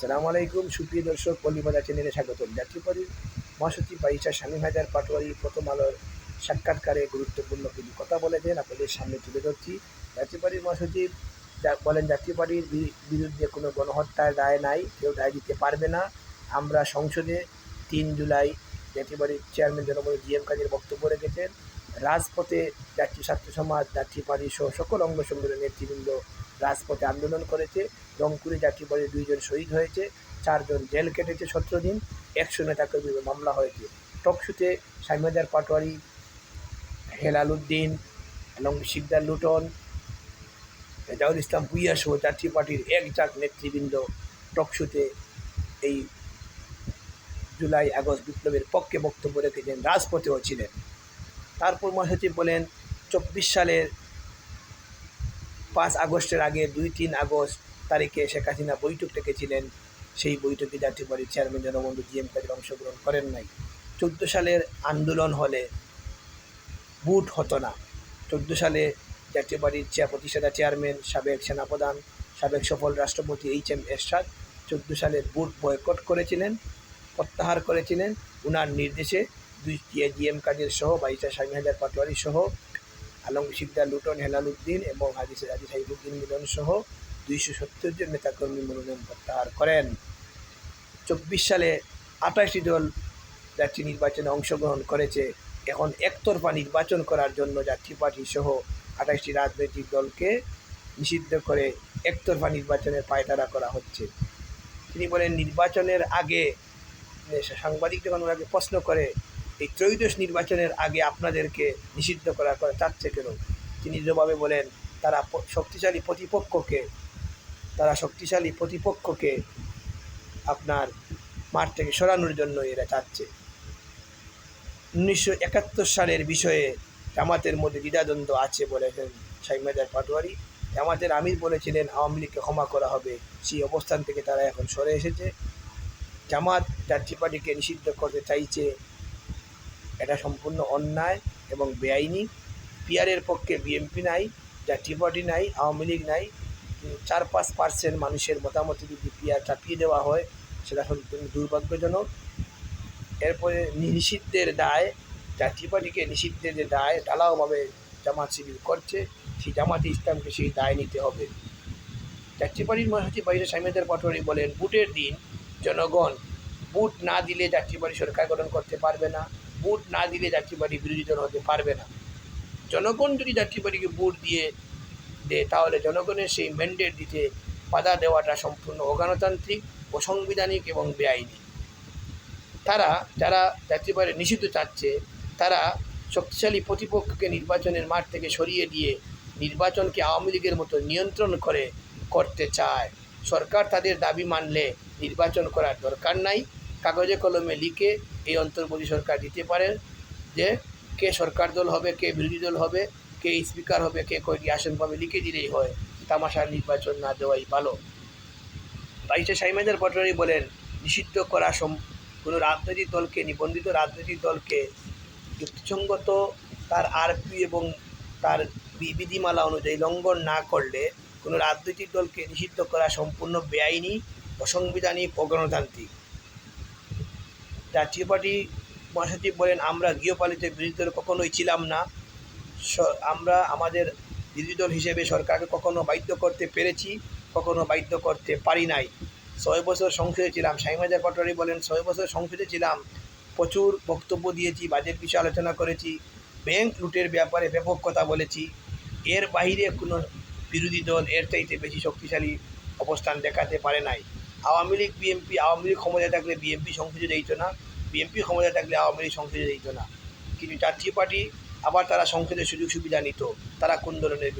সালামু আলাইকুম, সুপ্রিয় দর্শক, পল্লীবাজার চ্যানেলে স্বাগতম। যাত্রীবাড়ির মহাসচিব বাইশা স্বামী হায়দার পাটোয়ারি প্রথম আলোর সাক্ষাৎকারে গুরুত্বপূর্ণ কিছু কথা বলেছেন আপনাদের সামনে তুলে ধরছি। যাত্রীবাড়ির মহাসচিব যা বলেন যাত্রীবাড়ির বি- বিরুদ্ধে কোনো গণহত্যার দায় নাই, কেউ দায় দিতে পারবে না। আমরা সংসদে তিন জুলাই জাতীয় যাত্রীবাড়ির চেয়ারম্যান জনবল জি এম কাজের বক্তব্য রেখেছেন। রাজপথে যাত্রী ছাত্র সমাজ যাত্রীবাড়ি সহ সকল অঙ্গ সংগঠনের নেতৃবৃন্দ রাজপথে আন্দোলন করেছে। রংপুরে যাত্রীবাড়ির দুইজন শহীদ হয়েছে, চারজন জেল কেটেছে সতেরো দিন, একশো নেতাকর্মীর মামলা হয়েছে। টকশুতে সাইমাদার পাটোয়ারি, হেলাল উদ্দিন এবং শিকদার লুটন জাহুল ইসলাম ভুইয়া সহ যাত্রী পার্টির এক জাক নেতৃবৃন্দ টকশুতে এই জুলাই আগস্ট বিপ্লবের পক্ষে বক্তব্য রেখেছেন, রাজপথেও ছিলেন। তারপর মহাসচিব বলেন, চব্বিশ সালের পাঁচ আগস্টের আগে দুই তিন আগস্ট তারিখে শেখ হাসিনা বৈঠক ডেকেছিলেন। সেই বৈঠকে জাতীয় পার্টির চেয়ারম্যান জনবন্ধু জি এম অংশগ্রহণ করেন নাই। চোদ্দ সালের আন্দোলন হলে বুট হতো না। চোদ্দ সালে জাতীয় পার্টির চেয়ার প্রতিষ্ঠাতা চেয়ারম্যান, সাবেক সেনাপ্রধান, সাবেক সফল রাষ্ট্রপতি এইচ এম এরশাদ চোদ্দ সালের বুট বয়কট করেছিলেন, প্রত্যাহার করেছিলেন। উনার নির্দেশে দুই জি এম কাদের সহ বাইশা স্বামী হাজার পাটোয়ারি সহ, আলম শিকদার লুটন, হেলাল উদ্দিন এবং হাজি হাজি সাইফুদ্দিন মিলন সহ দুইশো সত্তর জন নেতাকর্মী মনোনয়ন প্রত্যাহার করেন। চব্বিশ সালে আঠাশটি দল যাত্রী নির্বাচনে অংশগ্রহণ করেছে। এখন একতরফা নির্বাচন করার জন্য যাত্রী পার্টি সহ আঠাশটি রাজনৈতিক দলকে নিষিদ্ধ করে একতরফা নির্বাচনের পায়তারা করা হচ্ছে। তিনি বলেন, নির্বাচনের আগে সাংবাদিক যখন ওনাকে প্রশ্ন করে এই ত্রয়োদশ নির্বাচনের আগে আপনাদেরকে নিষিদ্ধ করা করে চাচ্ছে কেন তিনি জবাবে বলেন, তারা শক্তিশালী প্রতিপক্ষকে, তারা শক্তিশালী প্রতিপক্ষকে আপনার মাঠ থেকে সরানোর জন্য এরা চাচ্ছে। উনিশশো একাত্তর সালের বিষয়ে জামাতের মধ্যে দ্বিধাদ্বন্দ্ব আছে বলেছেন সাইমাদার পাটোয়ারি। জামাতের আমির বলেছিলেন, আওয়ামী লীগকে ক্ষমা করা হবে। সেই অবস্থান থেকে তারা এখন সরে এসেছে। জামাত যাত্রী পার্টিকে নিষিদ্ধ করতে চাইছে এটা সম্পূর্ণ অন্যায় এবং বেআইনি। পিয়ারের পক্ষে বিএনপি নাই জাতীয় পার্টি নাই, আওয়ামী লীগ নাই। চার পাঁচ পার্সেন্ট মানুষের মতামত যদি পিয়ার চাপিয়ে দেওয়া হয়, সেটা সম্পূর্ণ দুর্ভাগ্যজনক। এরপরে নিষিদ্ধের দায় জাতীয় পার্টিকে নিষিদ্ধের যে দায় ঢালাওভাবে জামাত শিবির করছে, সেই জামাতে ইসলামকে সেই দায় নিতে হবে। জাতীয় পার্টির মহাসচিব বাইরে সাইমেদার পাটোয়ারি বলেন ভোটের দিন জনগণ ভোট না দিলে যাত্রী বাড়ি সরকার গঠন করতে পারবে না। ভোট না দিলে যাত্রী বাড়ি বিরোধী দল হতে পারবে না। জনগণ যদি যাত্রী বাড়িকে ভোট দিয়ে দেয়, তাহলে জনগণের সেই ম্যান্ডেট দিতে বাধা দেওয়াটা সম্পূর্ণ অগণতান্ত্রিক, অসাংবিধানিক এবং বেআইনি। তারা, যারা যাত্রী বাড়ি নিষিদ্ধ চাচ্ছে, তারা শক্তিশালী প্রতিপক্ষকে নির্বাচনের মাঠ থেকে সরিয়ে দিয়ে নির্বাচনকে আওয়ামী লীগের মতো নিয়ন্ত্রণ করে, করতে চায়। সরকার তাদের দাবি মানলে নির্বাচন করার দরকার নাই। কাগজে কলমে লিখে এই অন্তর্বর্তী সরকার দিতে পারে যে কে সরকার দল হবে, কে বিরোধী দল হবে, কে স্পিকার হবে, কে কয়টি আসন পাবে লিখে দিলেই হয়। তামাশার নির্বাচন না দেওয়াই ভালো। বাইশে সাইমেদার পটোয়ারি বলেন, নিষিদ্ধ করা সম, কোনো রাজনৈতিক দলকে, নিবন্ধিত রাজনৈতিক দলকে যুক্তিসঙ্গত তার আরপি এবং তার বিধিমালা অনুযায়ী লঙ্ঘন না করলে কোনো রাজনৈতিক দলকে নিষিদ্ধ করা সম্পূর্ণ বেআইনি, অসাংবিধানিক অগণতান্ত্রিক জাতীয় পার্টি মহাসচিব বলেন, আমরা গৃহপালিত বিরোধী দল কখনোই ছিলাম না। আমরা আমাদের বিরোধী দল হিসেবে সরকারকে কখনো বাধ্য করতে পেরেছি, কখনো বাধ্য করতে পারি নাই। ছয় বছর সংসদে ছিলাম সাইমাজার পাটোয়ারি বলেন, ছয় বছর সংসদে ছিলাম, প্রচুর বক্তব্য দিয়েছি, বাজেট বিষয়ে আলোচনা করেছি, ব্যাংক লুটের ব্যাপারে ব্যাপক কথা বলেছি। এর বাইরে কোনো বিরোধী দল এর চাইতে বেশি শক্তিশালী অবস্থান দেখাতে পারে নাই। আওয়ামী লীগ, বিএনপি, আওয়ামী লীগ ক্ষমতায় থাকলে বিএনপি সংসদে যেত না, বিএনপি ক্ষমতায় থাকলে আওয়ামী লীগ সংসদে যেত না। কিন্তু জাতীয় পার্টি আবার তারা সংসদের সুযোগ সুবিধা নিত। তারা কোন ধরনের